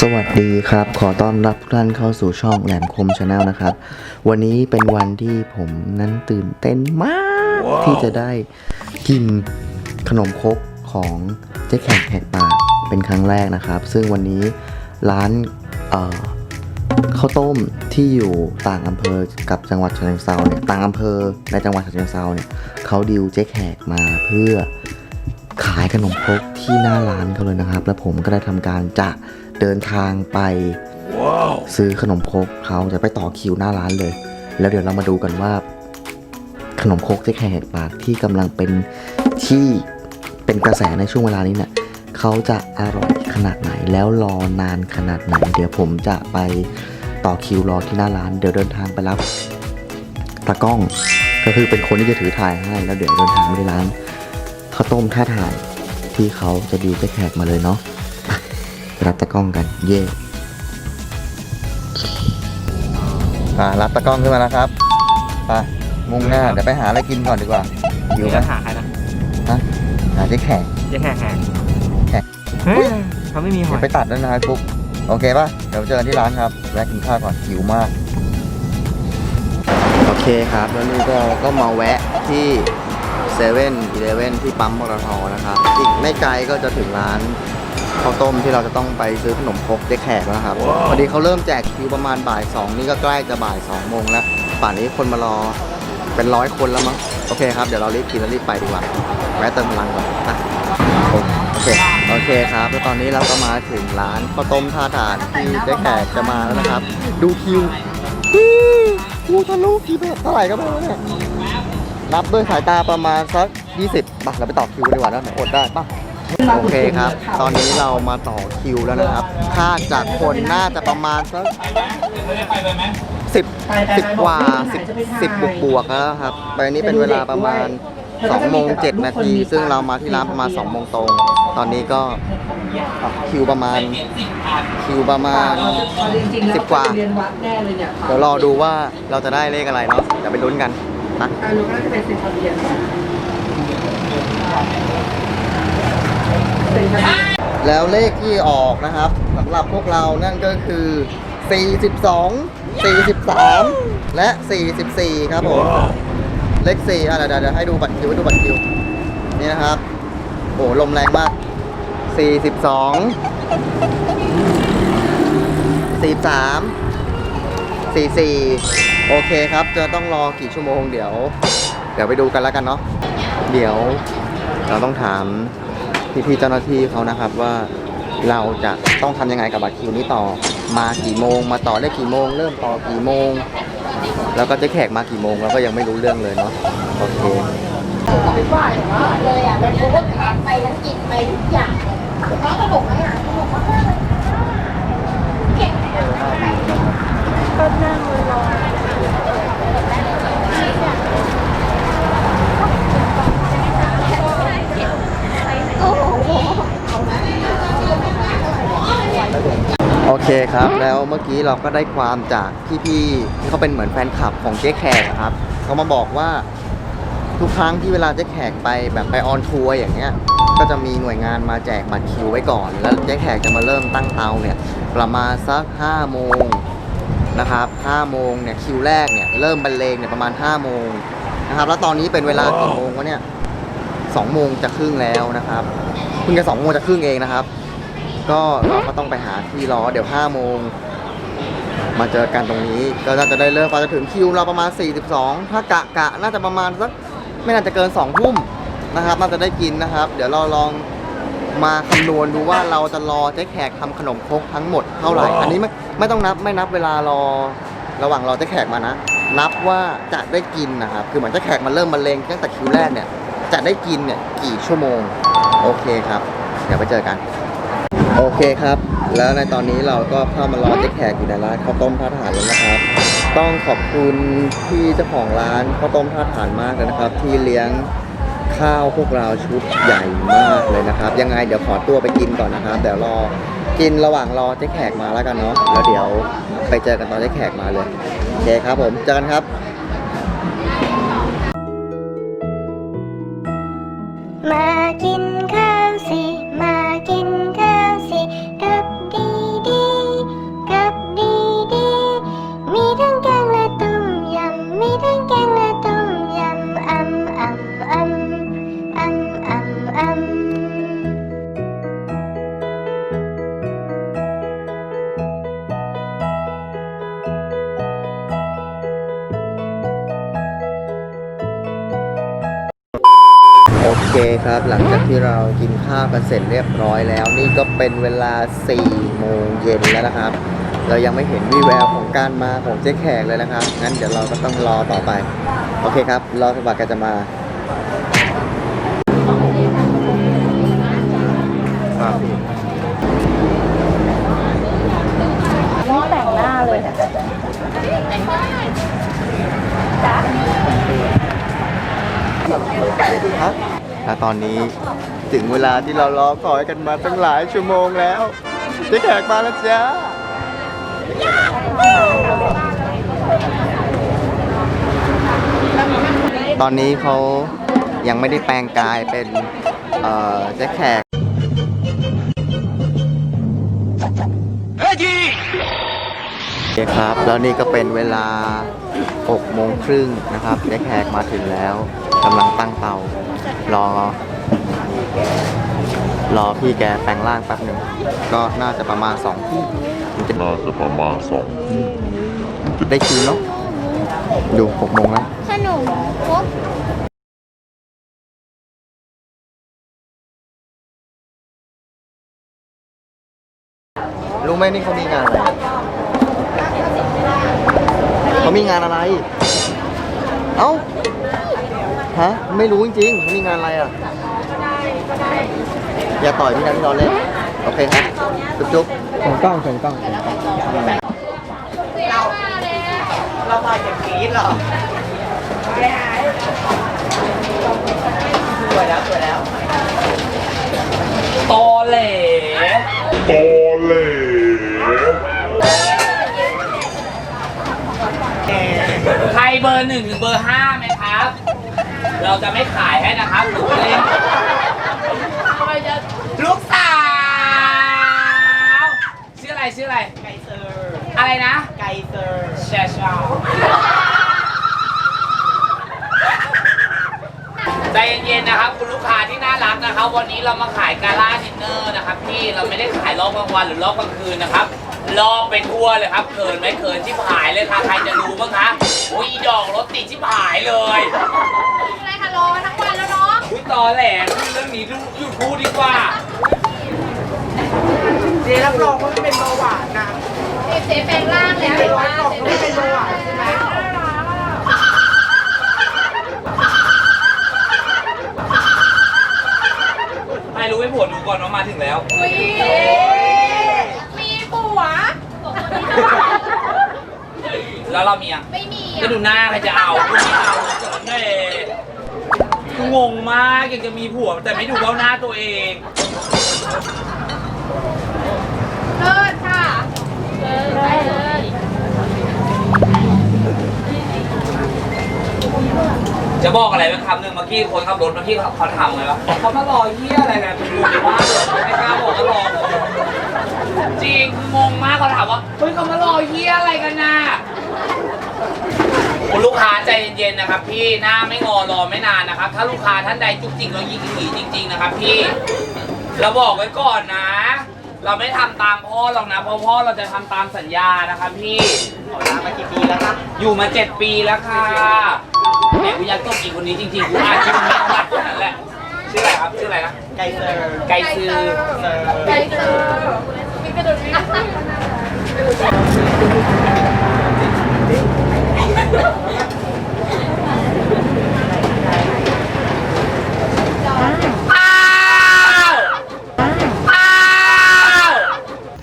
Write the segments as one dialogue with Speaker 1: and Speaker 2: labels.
Speaker 1: สวัสดีครับ ขอต้อนรับทุกท่านเข้าสู่ช่องแหลมคมชาแนลนะครับ วันนี้เป็นวันที่ผมนั้นตื่นเต้นมากที่จะได้กินขนมครกของเจ๊แขกแหกปากเป็นครั้งแรกนะครับ ซึ่งวันนี้ร้านเอ่อข้าวต้มที่อยู่ต่างอำเภอกับจังหวัดฉะเชิงเซาเนี่ยต่างอำเภอในจังหวัดฉะเชิงเซาเนี่ยเขาดิวเจ๊แขกมาเพื่อ ขายขนมครกที่หน้าร้านเขาเลยนะครับ แล้วผมก็ได้ทำการจะเดินทางไปซื้อขนมครกเขาจะไปต่อคิวหน้าร้านเลย แล้วเดี๋ยวเรามาดูกันว่า ขนมครกที่แขกปากที่กำลังเป็นที่เป็นกระแสในช่วงเวลานี้เนี่ยเขาจะอร่อยขนาดไหนแล้วรอนานขนาดไหน เดี๋ยวผมจะไปต่อคิวรอที่หน้าร้าน เดี๋ยวเดินทางไปรับตากล้องก็คือเป็นคนที่จะถือถ่ายให้แล้วเดี๋ยวเดินทางไปที่ร้าน ข้าวต้มท่าถ่ายที่เขาจะดีเจ๊แขกมาเลยเนาะไปไปรับตะกล้องกัน เย่อ่ารับตะกล้องขึ้นมาแล้วครับไปมุ่งหน้าเดี๋ยวไปหาอะไรกินก่อนดีกว่าหิว
Speaker 2: นี่
Speaker 1: ไหม
Speaker 2: จะหาใครนะ
Speaker 1: ฮะหาเจ๊แขก
Speaker 2: เจะแหกแหก
Speaker 1: แหก
Speaker 2: เฮ้ยเขาไม่มีห
Speaker 1: เดี๋
Speaker 2: อย
Speaker 1: วยไปตัดด้วยนะครับฟุกโอเคป่ะเดี๋ยวเจอกันที่ร้านครับแวะกินข้าวก่อนหิวมาก โอเคครับ แล้วนี่ก็ก็มาแวะที่ เซเว่นอีเลเว่นที่ปั๊มปตทนะครับอีกไม่ไกลก็จะถึงร้านข้าวต้มที่เราจะต้องไปซื้อขนมครกเจ๊แขกแล้วนะครับพอดีเขาเริ่มแจกคิวประมาณบ่ายสองนี่ก็ใกล้จะบ่ายสองโมงแล้ว ป่านนี้คนมารอเป็นร้อยคนแล้วมั้งโอเคครับ เดี๋ยวเรารีบกินแล้วรีบไปดีกว่าแวะเติมพลังก่อนไปโอเคโอเคครับแล้วตอนนี้เราก็มาถึงร้านข้าวต้มท่าทานที่เจ๊แขกจะมาแล้วนะครับ ดูคิวกูทะลุคิวไปเท่าไหร่ก็ไม่รู้เนี่ย นับด้วยสายตาประมาณสัก 20ป่ะเราไปต่อคิวดีกว่านะอดได้ป่ะโอเคครับ ตอนนี้เรามาต่อคิวแล้วนะครับ คาดจากคนน่าจะประมาณสักสิบสิบกว่าสิบสิบบวกบวกแล้วครับไปนี้เป็นเวลาประมาณ2โมง7นาที ซึ่งเรามาที่ร้านประมาณ2โมงตรง ตอนนี้ก็คิวประมาณคิวประมาณสิบกว่า
Speaker 3: เดี๋ย
Speaker 1: วรอดูว่าเราจะได้เลขอะไรเนาะเดี๋ยวไปลุ้นกัน นะ
Speaker 3: การรู้ก็น่าจะเป็นสิบทะเบียนเป็นทะเบียน
Speaker 1: แล้วเลขที่ออกนะครับสำหรับพวกเรานั่นก็คือ 42 43 และ 44 ครับผม เลข4อะเดี๋ยวเดี๋ยวให้ดูบัตรคิวให้ดูบัตรคิว นี่นะครับ โอ้ลมแรงมาก 42 43 44 โอเคครับ จะต้องรอกี่ชั่วโมงเดี๋ยว เดี๋ยวไปดูกันแล้วกันเนาะเดี๋ยวเราต้องถามพี่ๆเจ้าหน้าที่เขานะครับว่าเราจะต้องทำยังไงกับบัตรคิวนี้ต่อมากี่โมง มาต่อได้กี่โมง เริ่มต่อกี่โมง แล้วก็จะแขกมากี่โมงเราก็ยังไม่รู้เรื่องเลยเนาะโอเค
Speaker 4: เลยอะเป็นโอเวอร์แพนไปทั้งกินไปทุกอย่างเลยน้องสนุกไหมอะสนุกมากเลยเก่งโอ้โห
Speaker 1: โอ เคครับ แล้วเมื่อกี้เราก็ได้ความจากพี่ๆที่เขาเป็นเหมือนแฟนคลับของเจ๊แขกครับเขามาบอกว่าทุกครั้งที่เวลาเจ๊แขกไปแบบไปออนทัวร์อย่างเงี้ย ก็จะมีหน่วยงานมาแจกบัตรคิวไว้ก่อน แล้วเจ๊แขกจะมาเริ่มตั้งเตาเนี่ยประมาณสัก5โมงนะครับ5โมงเนี่ยคิวแรกเนี่ยเริ่มบรรเลงเนี่ยประมาณ5โมงนะครับ แล้วตอนนี้เป็นเวลากี่โมงวะเนี่ย2โมงจะครึ่งแล้วนะครับเพิ่งจะ2โมงจะครึ่งเองนะครับ ก็เราก็ต้องไปหาที่รอเดี๋ยว5โมงมาเจอกันตรงนี้ก็น่าจะได้เริ่มพอจะถึงคิวเราประมาณ 42 ถ้ากะกะน่าจะประมาณสักไม่น่าจะเกิน2ทุ่มนะครับ น่าจะได้กินนะครับ เดี๋ยวเราลองมาคำนวณดูว่าเราจะรอเจ๊แขกทำขนมครกทั้งหมดเท่าไหร่ อันนี้ไม่ไม่ต้องนับไม่นับเวลารอระหว่างรอเจ๊แขกมานะ นับว่าจะได้กินนะครับ คือเหมือนเจ๊แขกมาเริ่มบรรเลงตั้งแต่คิวแรกเนี่ยจะได้กินเนี่ยกี่ชั่วโมง โอเคครับ เดี๋ยวไปเจอกัน โอเคครับ แล้วในตอนนี้เราก็เข้ามารอเจ๊แขกอยู่ในร้านข้าวต้มท่าทหารแล้วนะครับ ต้องขอบคุณพี่เจ้าของร้านข้าวต้มท่าทหารมากเลยนะครับ ที่เลี้ยงข้าวพวกเราชุดใหญ่มากเลยนะครับ ยังไงเดี๋ยวขอตัวไปกินก่อนนะครับ เดี๋ยวรอกินระหว่างรอเจ๊แขกมาแล้วกันเนาะแล้วเดี๋ยวไปเจอกันตอนเจ๊แขกมาเลยโอเคครับผมเจอกันครับ
Speaker 4: มากินข้าว
Speaker 1: เคครับหลังจากที่เรากินข้าวกันเสร็จเรียบร้อยแล้ว นี่ก็เป็นเวลา4โมงเย็นแล้วนะครับ เรายังไม่เห็นวี่แววของการมาของเจ๊แขกเลยนะครับงั้นเดี๋ยวเราก็ต้องรอต่อไป โอเคครับ รอจนกว่าแกจะมา
Speaker 4: ต
Speaker 1: อนนี้ ถึงเวลาที่เรารอคอยกันมาตั้งหลายชั่วโมงแล้วเจ๊แขกมาแล้วจ้าตอนนี้เขายังไม่ได้แปลงกายเป็นเอ่อเจ๊แขกโอเคครับ แล้วนี่ก็เป็นเวลา6โมงครึ่งนะครับเจ๊แขกมาถึงแล้ว กำลังตั้งเตา รอ รอพี่แกแปลงร่างแป๊บหนึ่งก็น่าจะประมาณ2ทุ่มมันจะ
Speaker 2: น่าจะประมาณสอง
Speaker 1: ได้คิวเนาะดู6โมงแล้ว
Speaker 4: ขนมครก
Speaker 1: รู้ไหมนี่เขามีงานอะไรเขามีงานอะไร เอ้า ฮะ ไม่รู้จริงๆเขามีงานอะไรอะ อย่าต่อยพี่นะพี่นอนเล่นโอเคครับ จุ๊บจุ๊บส่งกล้องส่งกล้อง
Speaker 3: ตอแหล
Speaker 2: โตเลย
Speaker 3: ใครเบอร์หนึ่งถึงเบอร์ห้าไหมครับ เราจะไม่ขายให้นะครับหนูเล่นลูกสาว ชื่ออะไรชื่ออะไร ไก่เซอร์อะไรนะ ไก่เซอร์แชชาใจเย็นๆนะครับ คุณลูกค้าที่น่ารักนะครับ วันนี้เรามาขายกาล่าดินเนอร์นะครับพี่เราไม่ได้ขายรอบกลางวันหรือรอบกลางคืนนะครับ รอบไปทั่วเลยครับเขินไหมเขินชิบหายเลยค่ะใครจะรู้บ้างคะอุ้ยดอกรถติดชิบหายเลย
Speaker 4: อะไรคะรอทั้งวันแล้วเนาะ
Speaker 3: อุ้ยตอแหลพูดเรื่องนี้ดูอยู่พูดดีกว่า
Speaker 5: เจ๊รับรองว่าไม่เป็นเบาหวานนะ
Speaker 4: เจ๊แปลงร่างแล้ว
Speaker 5: เจ๊ร้อยกล่องก็ไม่เป็นเบาหวานใช่ไหม
Speaker 3: ให้รู้ให้ผัวดูก่อนว่ามาถึงแล้ว
Speaker 4: อุ้ยมีผัว
Speaker 3: แล้วเรามีอะ
Speaker 4: ไม่มี
Speaker 3: ก็
Speaker 4: อะ
Speaker 3: ดูหน้าใครจะเอาคุณไม่เอาเจ๋งเน่คืองงมากอยากจะมีผัวแต่ไม่ดูเข้าหน้าตัวเอง
Speaker 4: เลิศค่ะเลิศ
Speaker 3: จะบอกอะไรเป็นคำหนึ่งเมื่อกี้คนขับรถเมื่อกี้เขาทำไงวะเขามารอเฮียอะไรกันเนงงมากเลยไม่กล้าบอกว่ารอผมจริงคืองงมากเขาถามว่าเฮ้ยเขามารอเฮียอะไรกันน่ะคุณลูกค้าใจเย็นๆนะครับ พี่หน้าไม่งอรอไม่นานนะครับ ถ้าลูกค้าท่านใดจุกจิกเรายิงหีจริง ๆ นะครับ พี่เราบอกไว้ก่อนนะ เราไม่ทำตามพ่อหรอกนะ เพราะพ่อเราจะทำตามสัญญานะครับพี่ขอลามากี่ปีแล้วครับ อยู่มาเจ็ดปีแล้วค่ะแหมกูอยากตบอีกคนนี้จริงๆกูอ่านชื่อไม่ได้แค่นั้นแหละ ชื่ออะไรครับ ชื่ออะไรนะ
Speaker 5: ไก่เซอร์
Speaker 3: ไก่ซือ
Speaker 4: ไก่เซอร์มีกระโดดวิ่ง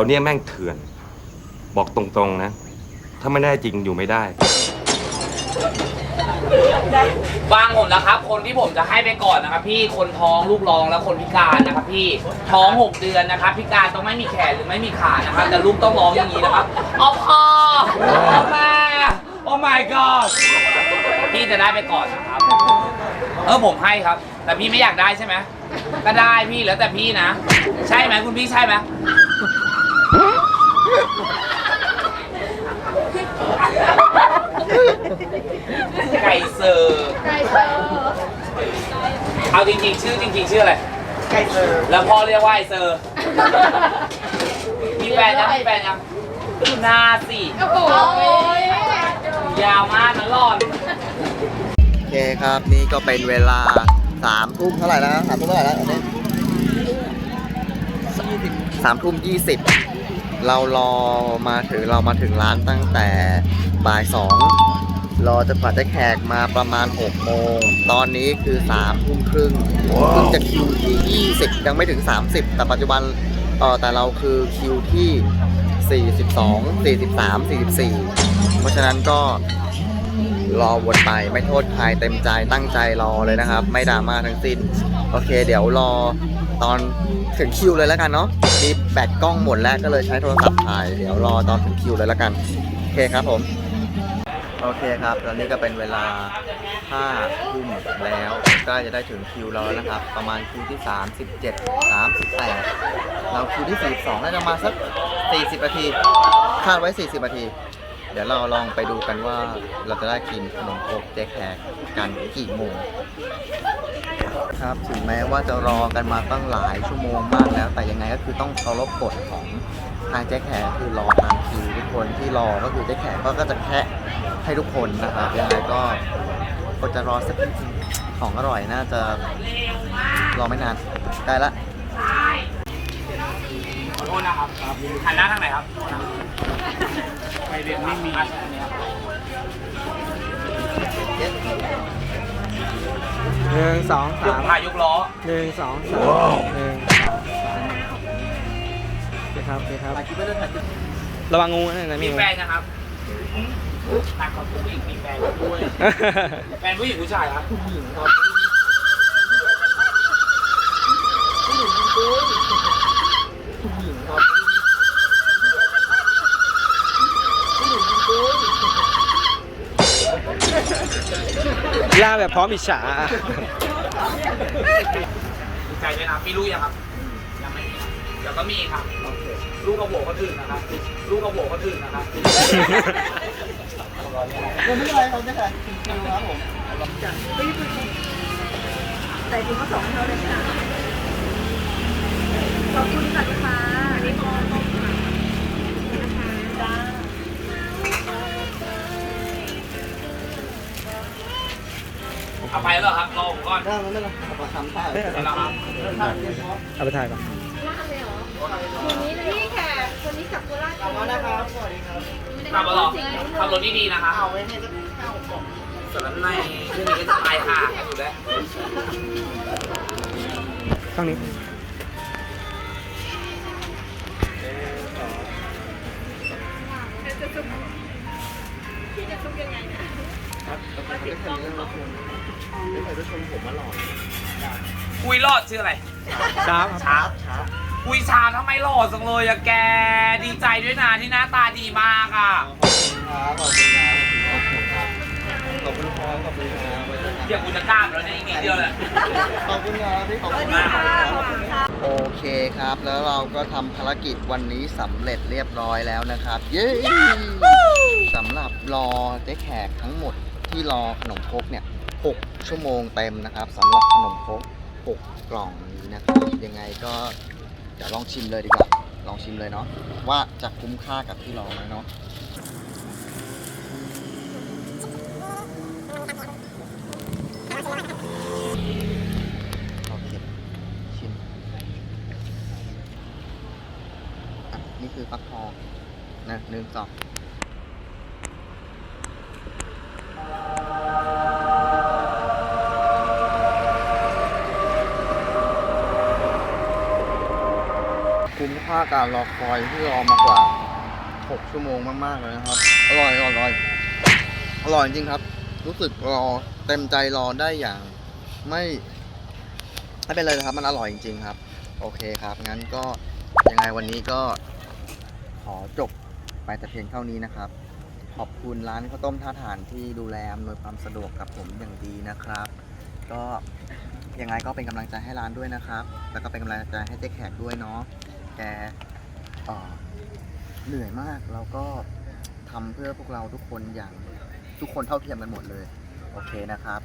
Speaker 3: ว
Speaker 6: เนี้ยแม่งเถื่อน บอกตรงๆนะ ถ้าไม่ได้จริงอยู่ไม่ได้
Speaker 3: ฟังผมนะครับ คนที่ผมจะให้ไปก่อนนะครับ พี่คนท้องลูกรองและคนพิการนะครับ พี่ท้อง6เดือนนะครับ พิการต้องไม่มีแขนหรือไม่มีขานะครับ แต่ลูกต้องร้องอย่างนี้นะครับออพ่อออแม่โอ้ my god พี่จะได้ไปก่อนนะครับ เออผมให้ครับ แต่พี่ไม่อยากได้ใช่ไหมก็ได้พี่แล้วแต่พี่นะ ใช่ไหมคุณพี่ใช่ไหม ไก่เซอร์
Speaker 4: ไก่เซอร์
Speaker 3: เอาจริงๆ ชื่อจริงๆ ชื่ออะไร
Speaker 5: ไก่เซอร์
Speaker 3: แล้วพ่อเรียกว่าไอเซอร์ มีแฟนยังมีแฟนยังดูหน้าสิ
Speaker 4: โอ้โห
Speaker 3: ยาวมากนะหลอน
Speaker 1: โอเคครับนี่ก็เป็นเวลาสามทุ่มเท่าไหร่แล้วนะสามทุ่มเท่าไหร่แล้วตอนนี้สามทุ่มยี่สิบ เรารอมาถึงเรามาถึงร้านตั้งแต่บ่ายสองรอจนกว่าจะแขกมาประมาณ6โมง ตอนนี้คือ3ทุ่มครึ่งเพิ่งจะคิวที่ 20 ยังไม่ถึง 30 แต่ปัจจุบันเออแต่เราคือคิวที่ 42 43 44 เพราะฉะนั้นก็รอวนไปไม่โทษใครเต็มใจตั้งใจรอเลยนะครับ ไม่ดราม่าทั้งสิ้น โอเค เดี๋ยวรอตอน ถึงคิวเลยแล้วกันเนาะมีแบตกล้องหมดแล้วก็เลยใช้โทรศัพท์ถ่าย เดี๋ยวรอตอนถึงคิวเลยแล้วกัน โอเคครับผม โอเคครับตอนนี้ก็เป็นเวลา5ทุ่มแล้วกล้จะได้ถึงคิวเราแล้วนะครับ ประมาณคิวที่ 37 38 เราคิวที่ 42น่าจะมาสัก 40 นาที คาดไว้ 40 นาที เดี๋ยวเราลองไปดูกันว่าเราจะได้กินขนมโคกเจ๊แขกกันกี่โมง ครับถึงแม้ว่าจะรอกันมาตั้งหลายชั่วโมงมากแล้ว แต่ยังไงก็คือต้องเคารพกฎของทางเจ๊แขกคือรอตามคิวทุกคนที่รอก็คือเจ๊แขกก็ก็จะแค่ให้ทุกคนนะครับยังไงก็อดจะรอสักนิดนึงของอร่อยน่าจะรอไม่นานใกล้ละ
Speaker 3: ขอโทษนะครับหันหน้าทางไหนครับไปเรียนไม่มี
Speaker 5: หนึ่งสอง
Speaker 3: ย
Speaker 5: สากม
Speaker 3: พายกล้อ
Speaker 5: หนึ่งสองสามหนึ่งสองสามโอเคครับโอเคครับระวังงูนะนะมี
Speaker 3: มี
Speaker 5: งู
Speaker 3: แฟนนะครับนักของผู้หญิงมีแฟนด้วยแฟนผู้หญิงผู้ชายครับผู้หญิงครับ
Speaker 5: ล่าแบบพร้อมอิจฉา
Speaker 3: ดีใจด้วยนะครับมีลูกยังครับ ยังไม่มีครับเดี๋ยวก็มีครับ ลูกกระโบกก็ถึงนะครับ ลูกกระโบกก็ถึงนะครับ
Speaker 1: ไม่เป็นไรครับเจ๊แขกคิวครับผม
Speaker 4: ใส่ถุงผสมให้เขาเลยค่ะขอบคุณค่ะลูกค้าอันนี้พอต้มค่ะจ้า
Speaker 3: เอาไปแล้วเหรอครับรอผมก่อน
Speaker 1: ได้ไม่เป็นไรเอามาทำท่า
Speaker 3: เดี๋ยวนะครับ
Speaker 5: เอาไปถ่ายก่อน
Speaker 4: นี่แขกคนนี้จากโคราช
Speaker 1: กลับมานะครับสวัสดีครับ
Speaker 3: ขับรถขับรถดีๆนะครับ
Speaker 1: เอาไว้ให้สักห้าหกกล่อง
Speaker 3: สำหรับในช่วงนี้ก็จะตายห่ากัน อยู่แล้ว
Speaker 5: ต้องนี้
Speaker 3: คุยรอดชื่ออะไร
Speaker 5: ช้าครับ
Speaker 3: ชาคุยชาทำไมหล่อจังเลยอะแก ดีใจด้วยนะที่หน้าตาดีมากอะ
Speaker 1: ครับขอบคุณครับขอบคุณครับขอบคุณครับขอบคุณครับ
Speaker 3: เดี๋ยวกูจะกล้ามแล้วเนี่ยอีกนิดเดียวแหละ
Speaker 1: ขอบคุณครับพี่ขอบคุณมากโอเคครับ แล้วเราก็ทำภารกิจวันนี้สำเร็จเรียบร้อยแล้วนะครับ เย้สำหรับรอเจ๊แขกทั้งหมด ที่รอขนมครกเนี่ย 6 ชั่วโมงเต็มนะครับสำหรับขนมครก6กล่องนี้นะครับ ยังไงก็เดี๋ยวลองชิมเลยดีกว่า ลองชิมเลยเนาะว่าจะคุ้มค่ากับที่รอไหมเนาะโอเคชิมอะนี่คือฟักทองนะหนึ่งสอง คุ้มค่าการรอคอยที่รอมากว่า 6 ชั่วโมงมากๆเลยนะครับ อร่อยอร่อยอร่อยจริงครับ รู้สึกรอเต็มใจรอได้อย่างไม่ไม่เป็นไรเลยครับ มันอร่อยจริงๆครับ โอเคครับ งั้นก็ยังไงวันนี้ก็ขอจบไปแต่เพียงเท่านี้นะครับ ขอบคุณร้านข้าวต้มท่าฐานที่ดูแลอำนวยความสะดวกกับผมอย่างดีนะครับ ก็ยังไงก็เป็นกำลังใจให้ร้านด้วยนะครับ แล้วก็เป็นกำลังใจให้เจ๊แขกด้วยเนาะ แกเหนื่อยมากแล้วก็ทำเพื่อพวกเราทุกคนอย่างทุกคนเท่าเทียมกันหมดเลย โอเคนะครับ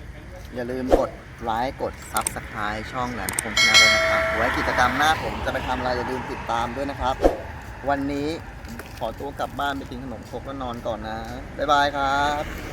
Speaker 1: อย่าลืมกดไลค์กด Subscribe ช่องแหลมคมชาแนลยนะครับไว้กิจกรรมหน้าผมจะไปทำอะไรอย่าลืมติดตามด้วยนะครับ วันนี้ขอตัวกลับบ้านไปกินขนมครกแล้วนอนก่อนนะ บ๊ายบายครับ